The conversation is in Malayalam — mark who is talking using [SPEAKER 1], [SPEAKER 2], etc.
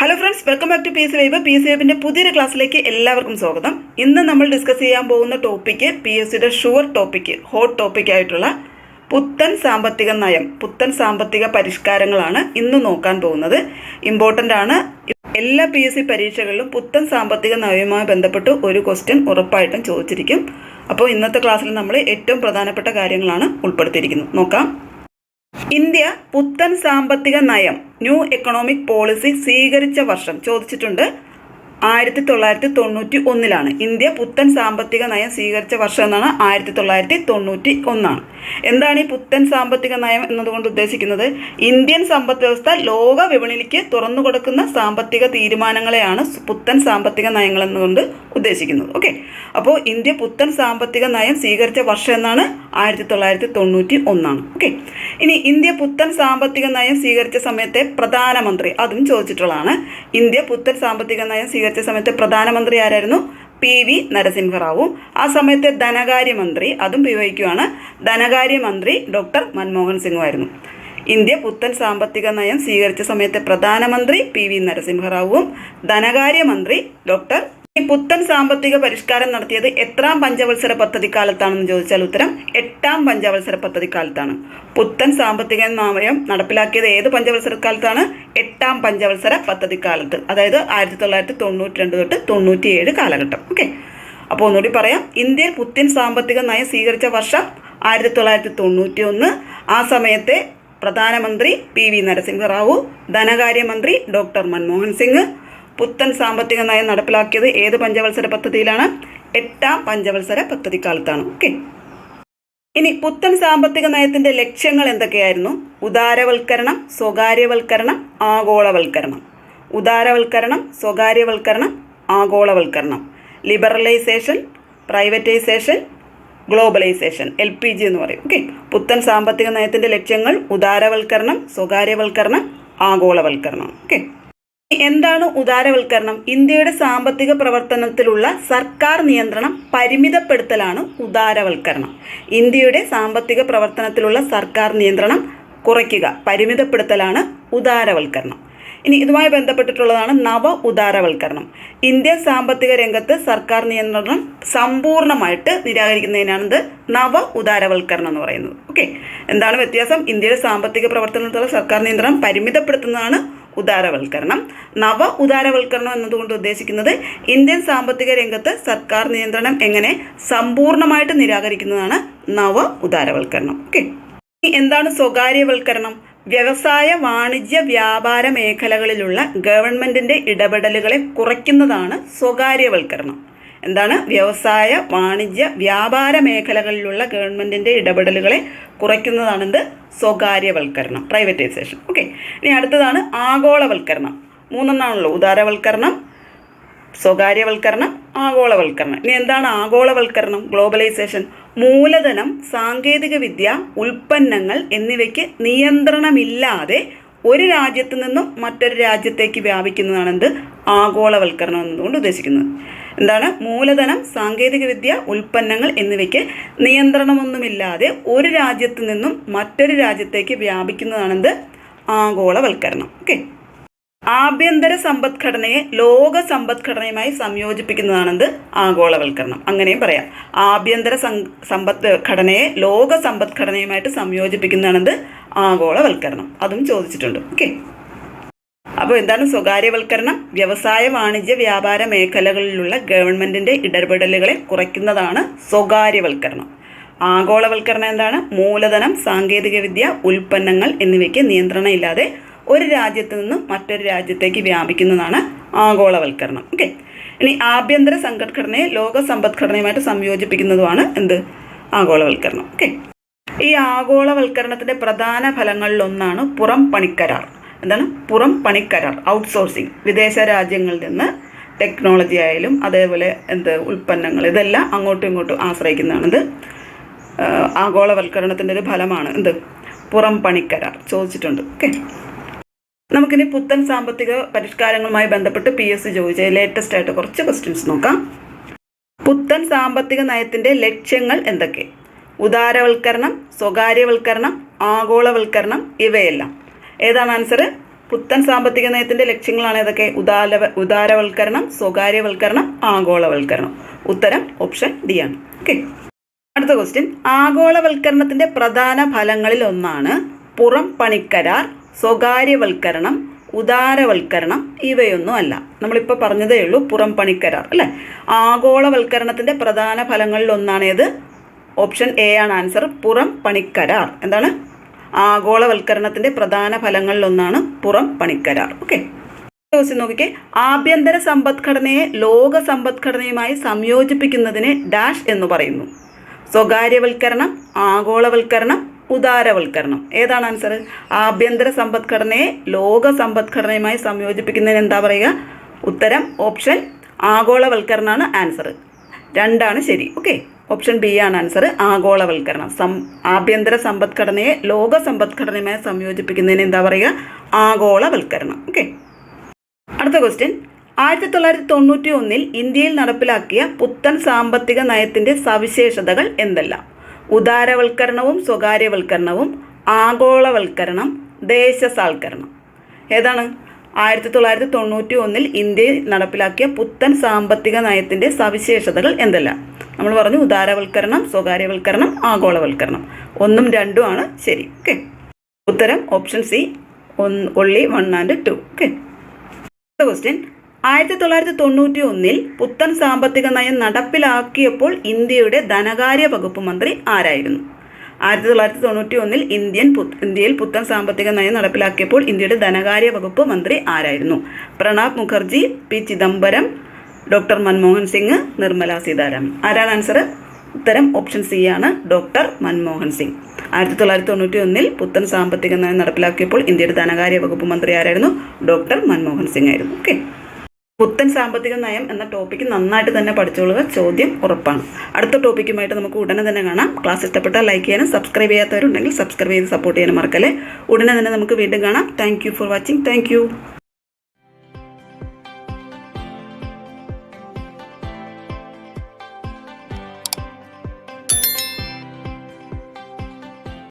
[SPEAKER 1] Hello friends welcome back to P S vibe P S വൈബിന്റെ പുതിയൊരു ക്ലാസ്സിലേക്ക് എല്ലാവർക്കും സ്വാഗതം. ഇന്ന് നമ്മൾ ഡിസ്കസ് ചെയ്യാൻ പോകുന്ന ടോപ്പിക്ക് പി എസ് സിയുടെ ഷുവർ ടോപ്പിക്ക് ഹോട്ട് ടോപ്പിക് ആയിട്ടുള്ള പുത്തൻ സാമ്പത്തിക നയം പുത്തൻ സാമ്പത്തിക പരിഷ്കാരങ്ങളാണ് ഇന്ന് നോക്കാൻ പോകുന്നത്. ഇമ്പോർട്ടന്റ് ആണ്. എല്ലാ പി എസ് സി പരീക്ഷകളിലും പുത്തൻ സാമ്പത്തിക നയവുമായി ബന്ധപ്പെട്ട് ഒരു ക്വസ്റ്റ്യൻ ഉറപ്പായിട്ടും ചോദിച്ചിരിക്കും. അപ്പോൾ ഇന്നത്തെ ക്ലാസ്സിൽ നമ്മൾ ഏറ്റവും പ്രധാനപ്പെട്ട കാര്യങ്ങളാണ് ഉൾപ്പെടുത്തിയിരിക്കുന്നത്. നോക്കാം. ഇന്ത്യ പുത്തൻ സാമ്പത്തിക നയം ന്യൂ എക്കണോമിക് പോളിസി സ്വീകരിച്ച വർഷം ചോദിച്ചിട്ടുണ്ട്. ആയിരത്തി തൊള്ളായിരത്തി തൊണ്ണൂറ്റി ഒന്നിലാണ് ഇന്ത്യ പുത്തൻ സാമ്പത്തിക നയം സ്വീകരിച്ച വർഷം എന്നാണ് ആയിരത്തി തൊള്ളായിരത്തി തൊണ്ണൂറ്റി ഒന്നാണ് എന്താണ് ഈ പുത്തൻ സാമ്പത്തിക നയം എന്നതുകൊണ്ട് ഉദ്ദേശിക്കുന്നത്? ഇന്ത്യൻ സമ്പദ് വ്യവസ്ഥ ലോക വിപണിയിലേക്ക് തുറന്നു കൊടുക്കുന്ന സാമ്പത്തിക തീരുമാനങ്ങളെയാണ് പുത്തൻ സാമ്പത്തിക നയങ്ങൾ എന്നുകൊണ്ട് ഉദ്ദേശിക്കുന്നത്. ഓക്കെ? അപ്പോൾ ഇന്ത്യ പുത്തൻ സാമ്പത്തിക നയം സ്വീകരിച്ച വർഷം എന്നാണ് ആയിരത്തി തൊള്ളായിരത്തി തൊണ്ണൂറ്റി ഒന്നാണ് ഓക്കെ ഇനി ഇന്ത്യ പുത്തൻ സാമ്പത്തിക നയം സ്വീകരിച്ച സമയത്തെ പ്രധാനമന്ത്രി അതും ചോദിച്ചിട്ടുള്ളതാണ്. ഇന്ത്യ പുത്തൻ സാമ്പത്തിക നയം സ്വീകരിച്ച സമയത്തെ പ്രധാനമന്ത്രി ആരായിരുന്നു? പി വി നരസിംഹറാവു ആ സമയത്തെ ധനകാര്യമന്ത്രി അതും ഉപയോഗിക്കുകയാണ് ധനകാര്യമന്ത്രി ഡോക്ടർ മൻമോഹൻ സിംഗുമായിരുന്നു ഇന്ത്യ പുത്തൻ സാമ്പത്തിക നയം സ്വീകരിച്ച സമയത്തെ പ്രധാനമന്ത്രി പി വി നരസിംഹറാവുവും ധനകാര്യമന്ത്രി ഡോക്ടർ ഈ പുത്തൻ സാമ്പത്തിക പരിഷ്കാരം നടത്തിയത് എത്രാം പഞ്ചവത്സര പദ്ധതി കാലത്താണെന്ന് ചോദിച്ചാൽ ഉത്തരം എട്ടാം പഞ്ചവത്സര പദ്ധതി കാലത്താണ് പുത്തൻ സാമ്പത്തിക നയം നടപ്പിലാക്കിയത് ഏത് പഞ്ചവത്സര കാലത്താണ് എട്ടാം പഞ്ചവത്സര പദ്ധതി കാലത്ത് അതായത് ആയിരത്തി തൊള്ളായിരത്തി തൊണ്ണൂറ്റി രണ്ട് തൊട്ട് തൊണ്ണൂറ്റിയേഴ് കാലഘട്ടം. ഓക്കെ? അപ്പോൾ ഒന്നുകൂടി പറയാം. ഇന്ത്യയിൽ പുത്തൻ സാമ്പത്തിക നയം സ്വീകരിച്ച വർഷം ആയിരത്തി തൊള്ളായിരത്തി തൊണ്ണൂറ്റി ഒന്ന് ആ സമയത്തെ പ്രധാനമന്ത്രി പി വി നരസിംഹറാവു ധനകാര്യമന്ത്രി ഡോക്ടർ മൻമോഹൻ സിംഗ് പുത്തൻ സാമ്പത്തിക നയം നടപ്പിലാക്കിയത് ഏത് പഞ്ചവത്സര പദ്ധതിയിലാണ്? എട്ടാം പഞ്ചവത്സര പദ്ധതി കാലത്താണ് ഓക്കെ ഇനി പുത്തൻ സാമ്പത്തിക നയത്തിന്റെ ലക്ഷ്യങ്ങൾ എന്തൊക്കെയായിരുന്നു? ഉദാരവൽക്കരണം സ്വകാര്യവൽക്കരണം ആഗോളവൽക്കരണം. ഉദാരവൽക്കരണം സ്വകാര്യവൽക്കരണം ആഗോളവൽക്കരണം. Liberalisation privatisation globalisation L P G എന്ന് പറയും. ഓക്കെ പുത്തൻ സാമ്പത്തിക നയത്തിന്റെ ലക്ഷ്യങ്ങൾ ഉദാരവൽക്കരണം സ്വകാര്യവൽക്കരണം ആഗോളവൽക്കരണം. ഓക്കെ എന്താണ് ഉദാരവൽക്കരണം? ഇന്ത്യയുടെ സാമ്പത്തിക പ്രവർത്തനത്തിലുള്ള സർക്കാർ നിയന്ത്രണം പരിമിതപ്പെടുത്തലാണ് ഉദാരവൽക്കരണം. ഇന്ത്യയുടെ സാമ്പത്തിക പ്രവർത്തനത്തിലുള്ള സർക്കാർ നിയന്ത്രണം കുറയ്ക്കുക പരിമിതപ്പെടുത്തലാണ് ഉദാരവൽക്കരണം. ഇനി ഇതുമായി ബന്ധപ്പെട്ടിട്ടുള്ളതാണ് നവ ഉദാരവൽക്കരണം. ഇന്ത്യ സാമ്പത്തിക രംഗത്ത് സർക്കാർ നിയന്ത്രണം സമ്പൂർണമായിട്ട് നിരാകരിക്കുന്നതിനാണിത് നവ ഉദാരവൽക്കരണം എന്ന് പറയുന്നത്. ഓക്കെ? എന്താണ് വ്യത്യാസം? ഇന്ത്യയുടെ സാമ്പത്തിക പ്രവർത്തനത്തിലുള്ള സർക്കാർ നിയന്ത്രണം പരിമിതപ്പെടുത്തുന്നതാണ് ഉദാരവൽക്കരണം. നവ ഉദാരവൽക്കരണം എന്നതുകൊണ്ട് ഉദ്ദേശിക്കുന്നത് ഇന്ത്യൻ സാമ്പത്തിക രംഗത്ത് സർക്കാർ നിയന്ത്രണം എങ്ങനെ സമ്പൂർണമായിട്ട് നിരാകരിക്കുന്നതാണ് നവ ഉദാരവൽക്കരണം. ഓക്കെ? എന്താണ് സ്വകാര്യവൽക്കരണം? വ്യവസായ വാണിജ്യ വ്യാപാര മേഖലകളിലുള്ള ഗവൺമെന്റിന്റെ ഇടപെടലുകളെ കുറയ്ക്കുന്നതാണ് സ്വകാര്യവൽക്കരണം. എന്താണ്? വ്യവസായ വാണിജ്യ വ്യാപാര മേഖലകളിലുള്ള ഗവൺമെന്റിന്റെ ഇടപെടലുകളെ കുറയ്ക്കുന്നതാണെന്ത്? സ്വകാര്യവൽക്കരണം പ്രൈവറ്റൈസേഷൻ ഓക്കെ ഇനി അടുത്തതാണ് ആഗോളവൽക്കരണം. മൂന്നെണ്ണമാണല്ലോ ഉദാരവൽക്കരണം സ്വകാര്യവൽക്കരണം ആഗോളവൽക്കരണം. ഇനി എന്താണ് ആഗോളവൽക്കരണം? ഗ്ലോബലൈസേഷൻ മൂലധനം സാങ്കേതികവിദ്യ ഉൽപ്പന്നങ്ങൾ എന്നിവയ്ക്ക് നിയന്ത്രണമില്ലാതെ ഒരു രാജ്യത്ത് നിന്നും മറ്റൊരു രാജ്യത്തേക്ക് വ്യാപിക്കുന്നതാണ് എന്ത് ആഗോളവൽക്കരണം എന്നതുകൊണ്ട് ഉദ്ദേശിക്കുന്നത്. എന്താണ്? മൂലധനം സാങ്കേതികവിദ്യ ഉൽപ്പന്നങ്ങൾ എന്നിവയ്ക്ക് നിയന്ത്രണമൊന്നുമില്ലാതെ ഒരു രാജ്യത്ത് നിന്നും മറ്റൊരു രാജ്യത്തേക്ക് വ്യാപിക്കുന്നതാണെന്ത്? ആഗോളവൽക്കരണം. ഓക്കെ. ആഭ്യന്തര സമ്പദ്ഘടനയെ ലോക സമ്പദ്ഘടനയുമായി സംയോജിപ്പിക്കുന്നതാണെന്ത്? ആഗോളവൽക്കരണം. അങ്ങനെയും പറയാം. ആഭ്യന്തര സമ്പദ് ഘടനയെ ലോക സമ്പദ്ഘടനയുമായിട്ട് സംയോജിപ്പിക്കുന്നതാണെന്ത്? ആഗോളവൽക്കരണം. അതും ചോദിച്ചിട്ടുണ്ട്. ഓക്കെ. അപ്പോൾ എന്താണ് സ്വകാര്യവൽക്കരണം? വ്യവസായ വാണിജ്യ വ്യാപാര മേഖലകളിലുള്ള ഗവൺമെന്റിന്റെ ഇടപെടലുകളെ കുറയ്ക്കുന്നതാണ് സ്വകാര്യവൽക്കരണം. ആഗോളവൽക്കരണം എന്താണ്? മൂലധനം സാങ്കേതികവിദ്യ ഉൽപ്പന്നങ്ങൾ എന്നിവയ്ക്ക് നിയന്ത്രണം ഇല്ലാതെ ഒരു രാജ്യത്ത് നിന്നും മറ്റൊരു രാജ്യത്തേക്ക് വ്യാപിക്കുന്നതാണ് ആഗോളവൽക്കരണം. ഓക്കെ. ഇനി ആഭ്യന്തര സംഘടനയെ ലോക സമ്പദ്ഘടനയുമായിട്ട് സംയോജിപ്പിക്കുന്നതുമാണ് എന്ത്? ആഗോളവൽക്കരണം. ഓക്കെ. ഈ ആഗോളവൽക്കരണത്തിന്റെ പ്രധാന ഫലങ്ങളിലൊന്നാണ് പുറം പണിക്കരാർ. എന്താണ്? പുറം പണിക്കരാർ ഔട്ട്സോഴ്സിങ് വിദേശ രാജ്യങ്ങളിൽ നിന്ന് ടെക്നോളജി ആയാലും അതേപോലെ എന്ത് ഉൽപ്പന്നങ്ങൾ ഇതെല്ലാം അങ്ങോട്ടും ഇങ്ങോട്ടും ആശ്രയിക്കുന്നതാണിത്. ആഗോളവൽക്കരണത്തിന്റെ ഒരു ഫലമാണ് എന്ത്? പുറം പണിക്കരാർ ചോദിച്ചിട്ടുണ്ട്. ഓക്കെ നമുക്കിനി പുത്തൻ സാമ്പത്തിക പരിഷ്കാരങ്ങളുമായി ബന്ധപ്പെട്ട് പി എസ് സി ചോദിച്ച ലേറ്റസ്റ്റ് ആയിട്ട് കുറച്ച് ക്വസ്റ്റ്യൻസ് നോക്കാം. പുത്തൻ സാമ്പത്തിക നയത്തിന്റെ ലക്ഷ്യങ്ങൾ എന്തൊക്കെ? ഉദാരവൽക്കരണം സ്വകാര്യവൽക്കരണം ആഗോളവൽക്കരണം ഇവയെല്ലാം. ഏതാണ് ആൻസർ പുത്തൻ സാമ്പത്തിക നയത്തിന്റെ ലക്ഷ്യങ്ങളാണ് ഏതൊക്കെ? ഉദാര ഉദാരവൽക്കരണം സ്വകാര്യവൽക്കരണം ആഗോളവൽക്കരണം. ഉത്തരം ഓപ്ഷൻ ഡി ആണ്. ഓക്കെ അടുത്ത ക്വസ്റ്റ്യൻ ആഗോളവൽക്കരണത്തിന്റെ പ്രധാന ഫലങ്ങളിൽ ഒന്നാണ് പുറം പണിക്കരാർ സ്വകാര്യവൽക്കരണം ഉദാരവൽക്കരണം ഇവയൊന്നും അല്ല. നമ്മളിപ്പോൾ പറഞ്ഞതേ ഉള്ളൂ പുറം പണിക്കരാർ അല്ലേ? ആഗോളവൽക്കരണത്തിന്റെ പ്രധാന ഫലങ്ങളിൽ ഒന്നാണേത് ഓപ്ഷൻ എ ആണ് ആൻസർ പുറം പണിക്കരാർ. എന്താണ്? ആഗോളവൽക്കരണത്തിന്റെ പ്രധാന ഫലങ്ങളിലൊന്നാണ് പുറം പണിക്കരാർ. ഓക്കെ? നോക്കിക്കേ. ആഭ്യന്തര സമ്പദ്ഘടനയെ ലോക സമ്പദ്ഘടനയുമായി സംയോജിപ്പിക്കുന്നതിനെ ഡാഷ് എന്ന് പറയുന്നു. സ്വകാര്യവൽക്കരണം ആഗോളവൽക്കരണം ഉദാരവൽക്കരണം. ഏതാണ് ആൻസർ ആഭ്യന്തര സമ്പദ്ഘടനയെ ലോക സമ്പദ്ഘടനയുമായി സംയോജിപ്പിക്കുന്നതിന് എന്താ പറയുക? ഉത്തരം ഓപ്ഷൻ ആഗോളവൽക്കരണമാണ് ആൻസർ രണ്ടാണ് ശരി. ഓക്കെ? ഓപ്ഷൻ ബി ആണ് ആൻസർ ആഗോളവൽക്കരണം. സം ആഭ്യന്തര സമ്പദ്ഘടനയെ ലോക സമ്പദ്ഘടനയുമായി സംയോജിപ്പിക്കുന്നതിന് എന്താ പറയുക? ആഗോളവൽക്കരണം. ഓക്കെ അടുത്ത ക്വസ്റ്റ്യൻ ആയിരത്തി തൊള്ളായിരത്തി തൊണ്ണൂറ്റി ഒന്നിൽ ഇന്ത്യയിൽ നടപ്പിലാക്കിയ പുത്തൻ സാമ്പത്തിക നയത്തിന്റെ സവിശേഷതകൾ എന്തെല്ലാം? ഉദാരവൽക്കരണവും സ്വകാര്യവൽക്കരണവും ആഗോളവൽക്കരണം ദേശസാൽക്കരണം. ഏതാണ്? ആയിരത്തി തൊള്ളായിരത്തി തൊണ്ണൂറ്റി ഒന്നിൽ ഇന്ത്യയിൽ നടപ്പിലാക്കിയ പുത്തൻ സാമ്പത്തിക നയത്തിന്റെ സവിശേഷതകൾ എന്തെല്ലാം? നമ്മൾ പറഞ്ഞു ഉദാരവൽക്കരണം സ്വകാര്യവൽക്കരണം ആഗോളവൽക്കരണം. ഒന്നും രണ്ടും ആണ്. ശരി. ഓക്കെ. ഉത്തരം option C only one and two okay. Question ആയിരത്തി തൊള്ളായിരത്തി തൊണ്ണൂറ്റി ഒന്നിൽ പുത്തൻ സാമ്പത്തിക നയം നടപ്പിലാക്കിയപ്പോൾ ഇന്ത്യയുടെ ധനകാര്യ വകുപ്പ് മന്ത്രി ആരായിരുന്നു? ആയിരത്തി തൊള്ളായിരത്തി തൊണ്ണൂറ്റി ഒന്നിൽ ഇന്ത്യൻ ഇന്ത്യയിൽ പുത്തൻ സാമ്പത്തിക നയം നടപ്പിലാക്കിയപ്പോൾ ഇന്ത്യയുടെ ധനകാര്യ വകുപ്പ് മന്ത്രി ആരായിരുന്നു? Pranab Mukherjee P Chidambaram doctor Manmohan Singh Nirmala Sitharaman. ആരാണ് ആൻസർ ഉത്തരം ഓപ്ഷൻ സി ആണ്. ഡോക്ടർ മൻമോഹൻ സിംഗ്. ആയിരത്തി തൊള്ളായിരത്തി തൊണ്ണൂറ്റി ഒന്നിൽ പുത്തൻ സാമ്പത്തിക നയം നടപ്പിലാക്കിയപ്പോൾ ഇന്ത്യയുടെ ധനകാര്യ വകുപ്പ് മന്ത്രി ആരായിരുന്നു? ഡോക്ടർ മൻമോഹൻ സിംഗ് ആയിരുന്നു. ഓക്കെ പുത്തൻ സാമ്പത്തിക നയം എന്ന ടോപ്പിക്ക് നന്നായിട്ട് തന്നെ പഠിച്ചോളുക. ചോദ്യം ഉറപ്പാണ്. അടുത്ത ടോപ്പിക്കുമായിട്ട് നമുക്ക് ഉടനെ തന്നെ കാണാം. ക്ലാസ് ഇഷ്ടപ്പെട്ടാൽ ലൈക്ക് ചെയ്യാനും സബ്സ്ക്രൈബ് ചെയ്യാത്തവരുണ്ടെങ്കിൽ സബ്സ്ക്രൈബ് ചെയ്ത് സപ്പോർട്ട് ചെയ്യാനും മറക്കല്ലേ. ഉടനെ തന്നെ നമുക്ക് വീണ്ടും കാണാം. Thank for watching thank